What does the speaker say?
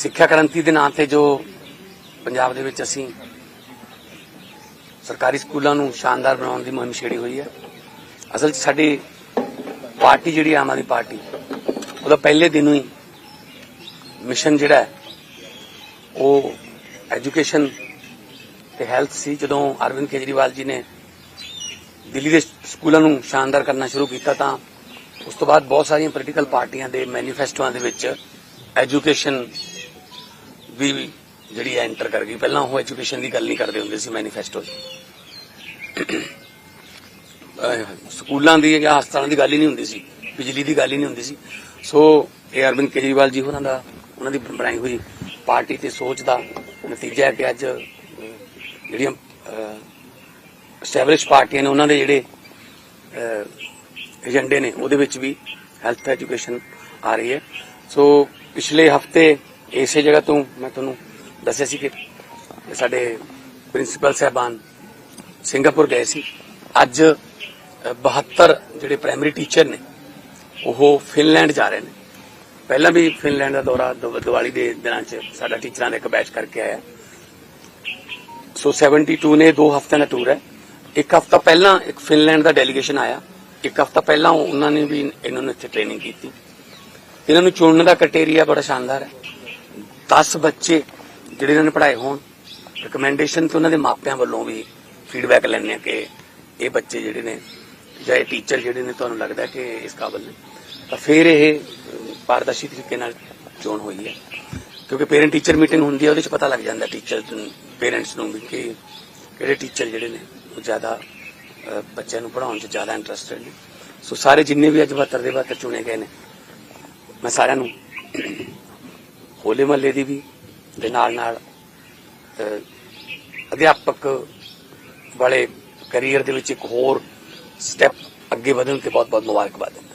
ਸਿੱਖਿਆ ਕ੍ਰਾਂਤੀ ਦੇ ਨਾਂ ਤੇ ਜੋ ਪੰਜਾਬ ਦੇ ਵਿੱਚ ਅਸੀਂ ਸਰਕਾਰੀ ਸਕੂਲਾਂ ਨੂੰ ਸ਼ਾਨਦਾਰ ਬਣਾਉਣ ਦੀ ਮੁਹਿੰਮ ਛੇੜੀ ਹੋਈ ਹੈ। ਅਸਲ 'ਚ ਸਾਡੀ ਪਾਰਟੀ ਜਿਹੜੀ ਆਮ ਆਦਮੀ ਪਾਰਟੀ, ਉਹਦਾ ਪਹਿਲੇ ਦਿਨੋਂ ਹੀ ਮਿਸ਼ਨ ਜਿਹੜਾ ਉਹ ਐਜੂਕੇਸ਼ਨ ਤੇ ਹੈਲਥ ਸੀ। ਜਦੋਂ ਅਰਵਿੰਦ ਕੇਜਰੀਵਾਲ ਜੀ ਨੇ ਦਿੱਲੀ ਦੇ ਸਕੂਲਾਂ ਨੂੰ ਸ਼ਾਨਦਾਰ ਕਰਨਾ ਸ਼ੁਰੂ ਕੀਤਾ ਤਾਂ ਉਸ ਤੋਂ ਬਾਅਦ ਬਹੁਤ ਸਾਰੀਆਂ ਪੋਲੀਟੀਕਲ ਪਾਰਟੀਆਂ ਦੇ ਮੈਨੀਫੈਸਟੋਆਂ ਦੇ ਵਿੱਚ ਐਜੂਕੇਸ਼ਨ ਵੀ ਜਿਹੜੀ ਐਂਟਰ ਕਰ ਗਈ। ਪਹਿਲਾਂ ਉਹ ਐਜੂਕੇਸ਼ਨ ਦੀ ਗੱਲ ਨਹੀਂ ਕਰਦੇ ਹੁੰਦੇ ਸੀ, ਮੈਨੀਫੈਸਟੋ 'ਚ ਸਕੂਲਾਂ ਦੀ ਜਾਂ ਹਸਪਤਾਲਾਂ ਦੀ ਗੱਲ ਹੀ ਨਹੀਂ ਹੁੰਦੀ ਸੀ, ਬਿਜਲੀ ਦੀ ਗੱਲ ਹੀ ਨਹੀਂ ਹੁੰਦੀ ਸੀ। ਸੋ ਇਹ ਅਰਵਿੰਦ ਕੇਜਰੀਵਾਲ ਜੀ ਉਹਨਾਂ ਦਾ, ਉਹਨਾਂ ਦੀ ਬਣਾਈ ਹੋਈ ਪਾਰਟੀ ਤੇ ਸੋਚ ਦਾ ਨਤੀਜਾ ਹੈ ਕਿ ਅੱਜ ਜਿਹੜੀਆਂ ਐਸਟੈਬਲਿਸ਼ ਪਾਰਟੀਆਂ ਨੇ ਉਹਨਾਂ ਦੇ ਜਿਹੜੇ ਏਜੰਡੇ ਨੇ, ਉਹਦੇ ਵਿੱਚ ਵੀ ਹੈਲਥ ਐਜੂਕੇਸ਼ਨ ਆ ਰਹੀ ਹੈ। ਸੋ ਪਿਛਲੇ ਹਫ਼ਤੇ ਇਸੇ ਜਗ੍ਹਾ ਤੋਂ ਮੈਂ ਤੁਹਾਨੂੰ ਦੱਸਿਆ ਸੀ ਕਿ ਸਾਡੇ ਪ੍ਰਿੰਸੀਪਲ ਸਾਹਿਬਾਨ ਸਿੰਗਾਪੁਰ ਗਏ ਸੀ। ਅੱਜ ਅ, 72 ਜਿਹੜੇ ਪ੍ਰਾਇਮਰੀ ਟੀਚਰ ਨੇ ਉਹ ਫਿਨਲੈਂਡ ਜਾ ਰਹੇ ਨੇ। ਪਹਿਲਾਂ ਵੀ ਫਿਨਲੈਂਡ ਦਾ ਦੌਰਾ ਦੀਵਾਲੀ ਦੇ ਦਿਨਾਂ 'ਚ ਸਾਡਾ ਟੀਚਰਾਂ ਦਾ ਇੱਕ ਬੈਚ ਕਰਕੇ ਆਇਆ। ਸੋ 72 ਨੇ ਦੋ ਹਫ਼ਤਿਆਂ ਦਾ ਟੂਰ ਹੈ। ਇੱਕ ਹਫ਼ਤਾ ਪਹਿਲਾਂ ਇੱਕ ਫਿਨਲੈਂਡ ਦਾ ਡੈਲੀਗੇਸ਼ਨ ਆਇਆ। ਇੱਕ ਹਫ਼ਤਾ ਪਹਿਲਾਂ ਉਹਨਾਂ ਨੇ ਵੀ ਇਹਨਾਂ ਨੂੰ ਇੱਥੇ ਟ੍ਰੇਨਿੰਗ ਕੀਤੀ। ਇਹਨਾਂ ਨੂੰ ਚੁਣਨ ਦਾ ਕ੍ਰਾਈਟੇਰੀਆ ਬੜਾ ਸ਼ਾਨਦਾਰ ਹੈ। 10 ਬੱਚੇ ਜਿਹੜੇ ਇਹਨਾਂ ਨੇ ਪੜ੍ਹਾਏ ਹੋਣ ਰეკਮੈਂਡੇਸ਼ਨ ਤੇ ਉਹਨਾਂ ਦੇ ਮਾਪਿਆਂ ਵੱਲੋਂ ਵੀ ਫੀਡਬੈਕ ਲੈਣੇ ਆ ਕਿ ਇਹ ਬੱਚੇ ਜਿਹੜੇ ਨੇ ਜਾਂ ਇਹ ਟੀਚਰ ਜਿਹੜੇ ਨੇ, ਤੁਹਾਨੂੰ ਲੱਗਦਾ ਕਿ ਇਸ ਕਾਬਲ ਨੇ? ਤਾਂ ਫਿਰ ਇਹ ਪਾਰਦਰਸ਼ੀ ਤਰੀਕੇ ਨਾਲ ਚੋਣ ਹੋਈ ਹੈ। ਕਿਉਂਕਿ ਪੇਰੈਂਟ ਟੀਚਰ ਮੀਟਿੰਗ ਹੁੰਦੀ ਹੈ, ਉਹਦੇ 'ਚ ਪਤਾ ਲੱਗ ਜਾਂਦਾ ਟੀਚਰ ਪੇਰੈਂਟਸ ਨੂੰ ਵੀ ਕਿ ਕਿਹੜੇ ਟੀਚਰ ਜਿਹੜੇ ਨੇ, ਉਹ ਜ਼ਿਆਦਾ ਬੱਚਿਆਂ ਨੂੰ ਪੜ੍ਹਾਉਣ 'ਚ ਜ਼ਿਆਦਾ ਇੰਟਰਸਟਡ ਨੇ। ਸੋ ਸਾਰੇ ਜਿੰਨੇ ਵੀ ਅੱਜ 72 ਦੇ 72 ਚੁਣੇ ਗਏ ਨੇ, ਮੈਂ ਸਾਰਿਆਂ ਨੂੰ ਹੋਲੇ ਮਹੱਲੇ ਦੀ ਵੀ, ਦੇ ਨਾਲ ਨਾਲ ਅਧਿਆਪਕ ਵਾਲੇ ਕੈਰੀਅਰ ਦੇ ਵਿੱਚ ਇੱਕ ਹੋਰ ਸਟੈਪ ਅੱਗੇ ਵਧਣ ਤੇ ਬਹੁਤ ਬਹੁਤ ਮੁਬਾਰਕਬਾਦ। ਹੈ